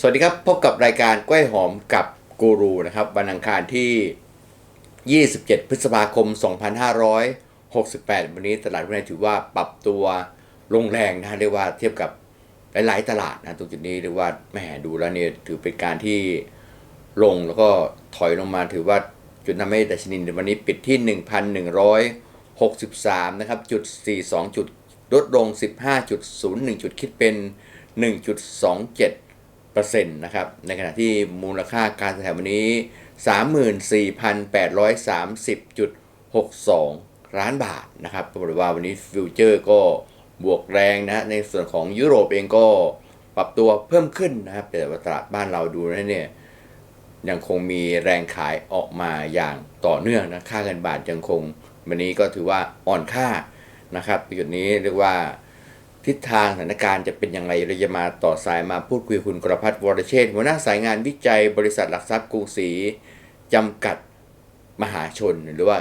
สวัสดีครับ พบกับรายการกล้วยหอมกับกูรูนะครับ วันอังคารที่ 27 พฤษภาคม 2568 วันนี้ตลาดหุ้นทยถือว่าปรับตัวลงแรงนะเรียกว่าเทียบกับหลายๆตลาดนะตรงจุดนี้เรียกว่าแหมดูแล้วเนี่ยถือเป็นการที่ลงแล้วก็ถอยลงมาถือว่าจุดทำให้ดัชนีในวันนี้ปิดที่ 1,163 นะครับจุด 42 จุดลดลง 15.01 จุดคิดเป็น 1.27 เปอร์เซ็นต์นะครับ ในขณะที่มูลค่าการซื้อขายวันนี้ 34,830.62 ล้านบาทนะครับก็บอกเลยว่าวันนี้ฟิวเจอร์ก็บวกแรงนะ ในส่วนของยุโรปเองก็ปรับตัวเพิ่มขึ้นนะครับ แต่ว่าตลาดบ้านเราดูแล้วเนี่ยยังคงมีแรงขายออกมาอย่างต่อเนื่องนะ ค่าเงินบาทยังคง วันนี้ก็ถือว่าอ่อนค่านะครับจุดนี้เรียกว่า ทิศทางสถานการณ์จะเป็นอย่างไรเราจะมาต่อสายมาพูดคุยคุณกรพัฒน์วรเชษหัวหน้าสายงานวิจัยบริษัทหลักทรัพย์กรุงศรีจำกัดมหาชนหรือว่า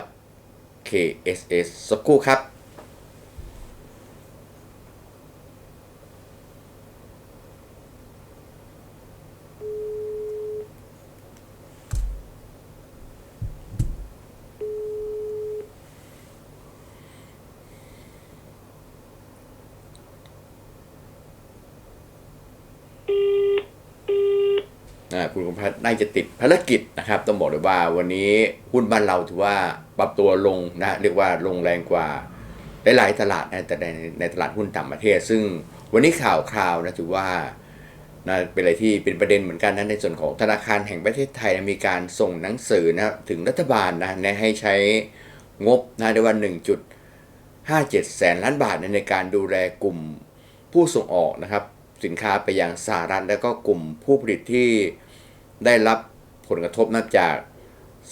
KSS สักครู่ครับ อ่า คุณกรพัฒน์น่าจะติดภารกิจนะครับ ต้องบอกเลยว่าวันนี้หุ้นบ้านเราถือว่าปรับตัวลงนะเรียกว่าลงแรงกว่าหลายๆตลาดนะแต่ในในตลาดหุ้นต่างประเทศ ซึ่งวันนี้ข่าวคราวนะถือว่านะเป็นอะไรที่เป็นประเด็นเหมือนกันนะในส่วนของธนาคารแห่งประเทศไทยมีการส่งหนังสือนะถึงรัฐบาลนะนะให้ใช้งบนะในวัน 1.57 แสนล้านบาทนะในการดูแลกลุ่มผู้ส่งออกนะครับ สินค้าไปยังสหรัฐแล้วก็กลุ่มผู้ผลิตที่ได้รับผลกระทบนับจาก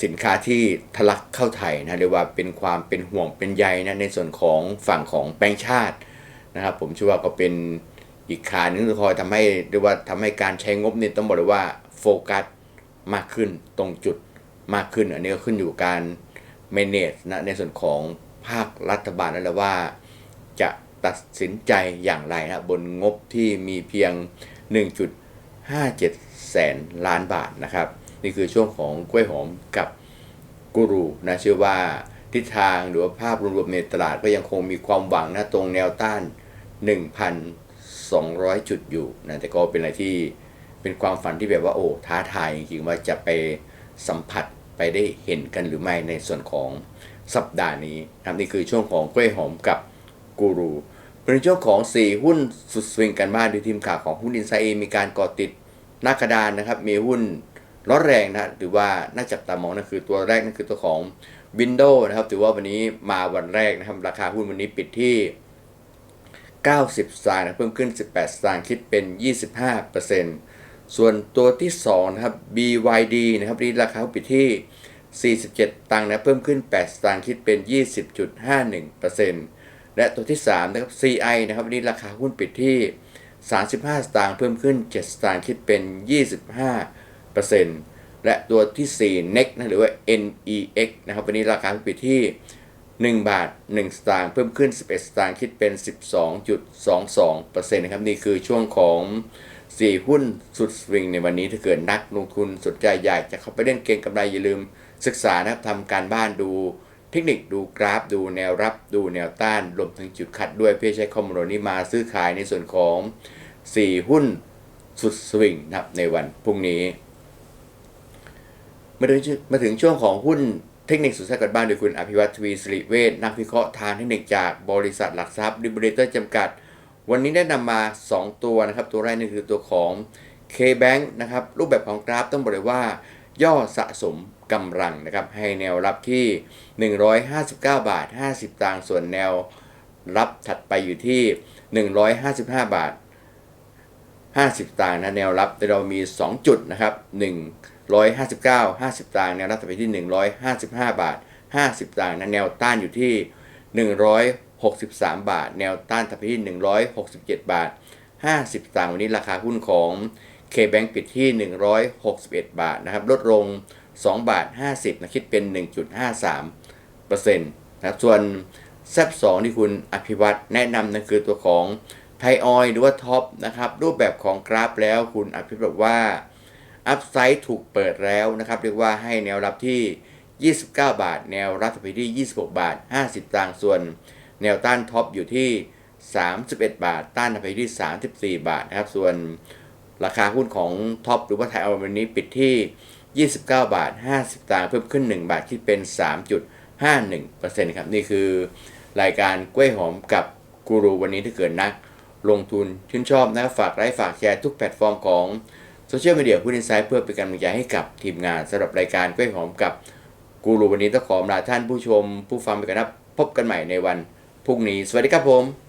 สินค้าที่ทะลักเข้าไทยนะเรียกว่าเป็นความเป็นห่วงเป็นใยนะในส่วนของฝั่งของแบงก์ชาตินะครับผมเชื่อว่าก็เป็นอีกขาหนึ่งที่คอยทำให้เรียกว่าทำให้การใช้งบเนี่ยต้องบอกเลยว่าโฟกัสมากขึ้นตรงจุดมากขึ้น อันนี้ก็ขึ้นอยู่การ manage นะในส่วนของภาครัฐบาลนั่นแหละว่า ตัดสินใจอย่างไรนะบนงบที่มีเพียง 1.57 แสนล้านบาทนะครับ นี่คือช่วงของกล้วยหอมกับกูรูนะเชื่อว่าทิศทางหรือว่าภาพรวมๆในตลาดก็ยังคงมีความหวังนะตรงแนวต้าน 1,200 จุดอยู่นะแต่ก็เป็นอะไรที่เป็นความฝันที่แบบว่าโอ้ท้าทายจริงๆว่าจะไปสัมผัสไปได้เห็นกันหรือไม่ในส่วนของสัปดาห์นี้นะนี่คือช่วงของกล้วยหอมกับกูรู เป็นช่วงของ 4 หุ้นสุดสวิงกันบ้างโดยทีมข่าวของหุ้นอินไซเอมีการก่อติดหน้ากระดานนะครับ มีหุ้นร้อนแรงนะหรือว่าน่าจับตามองนั่นคือตัวแรกนั่นคือตัวของ Windows นะครับถือว่าวันนี้มาวันแรกนะครับ ราคาหุ้นวันนี้ปิดที่ 90 สตางค์นะเพิ่มขึ้น 18 สตางค์คิดเป็น 25%ส่วนตัวที่2นะครับ BYD นะครับวันนี้ราคาปิดที่ 47 ตังค์นะเพิ่มขึ้น 8 สตางค์คิดเป็น 20.51% และตัวที่3นะครับ CI นะครับวันนี้ราคาหุ้นปิดที่ 35 สตางค์เพิ่มขึ้น 7 สตางค์คิดเป็น 25%และตัวที่ 4 NEX นะหรือว่า NEX นะครับวันนี้ราคาหุ้นปิดที่ 1 บาท 1 สตางค์เพิ่มขึ้น 11 สตางค์คิดเป็น 12.22%นะครับนี่คือช่วงของ4หุ้นสุดสวิงในวันนี้ถ้าเกิดนักลงทุนสนใจอยากจะเข้าไปเล่นเก็งกำไรอย่าลืมศึกษานะครับทำการบ้านดู ทคนิคดูกราฟดูแนวรับดูแนวต้านรวมถึงจุดคัดด้วยเพื่อใช้ข้อมูลนี้มาซื้อขายในส่วนของ 4 หุ้นสุดสวิงนะครับในวันพรุ่งนี้ มาถึงมาถึงช่วงของหุ้นเทคนิคสุดแซ่บกันบ้านโดยคุณอภิวัตทวีสิริเวชนักวิเคราะห์ทางเทคนิคจากบริษัทหลักทรัพย์ดิบเรเตอร์จำกัด วันนี้ได้นำมา 2 ตัวนะครับ ตัวแรกนี่คือตัวของ K-Bank นะครับรูปแบบของกราฟต้องบอกเลยว่า ย่อสะสม กำลังนะครับให้แนวรับที่ 159 บาท 50ตังค์ส่วนแนวรับถัดไปอยู่ที่ 155 บาท 50ต่างค์นะแนวรับแต่เรามี 2 จุดนะครับ 159 50ต่างค์แนวรับต่อไปที่ 155 บาท 50ต่างค์นะแนวต้านอยู่ที่ 163 บาท แนวต้านต่อไปที่ 167 บาท 50ต่างค์วันนี้ราคาหุ้นของ K-Bank ปิดที่ 161 บาทนะครับลดลง 2 บาท 50นะคิดเป็น 1.53เปอร์เซ็นต์นะครับส่วนแซบ2ที่คุณอภิวัตแนะนำนั่นคือตัวของไทออยหรือว่าท็อปนะครับรูปแบบของกราฟแล้วคุณอภิวัตบอกว่าอัพไซด์ถูกเปิดแล้วนะครับเรียกว่าให้แนวรับที่ 29 บาท แนวรับไปที่ 26 บาท 50ตังส่วน แนวต้านท็อปอยู่ที่ 31 บาท ต้านไปที่ 34 บาทนะครับส่วนราคาหุ้นของท็อปหรือว่าไทยเอาวันนี้ปิดที่ 29 บาท 50ตังค์เพิ่มขึ้น 1 บาทคิดเป็น 3.51%ครับนี่คือรายการกล้วยหอมกับกูรูวันนี้ถ้าเกิดนัก ลงทุนชื่นชอบนะฝากไลค์ฝากแชร์ทุกแพลตฟอร์มของโซเชียลมีเดียผู้ดินไซด์เพื่อเป็นกำลังใจให้กับทีมงานสำหรับรายการกล้วยหอมกับกูรูวันนี้ต้องขอลาท่านผู้ชม ผู้ฟังไปกันนะครับพบกันใหม่ในวันพรุ่งนี้ สวัสดีครับผม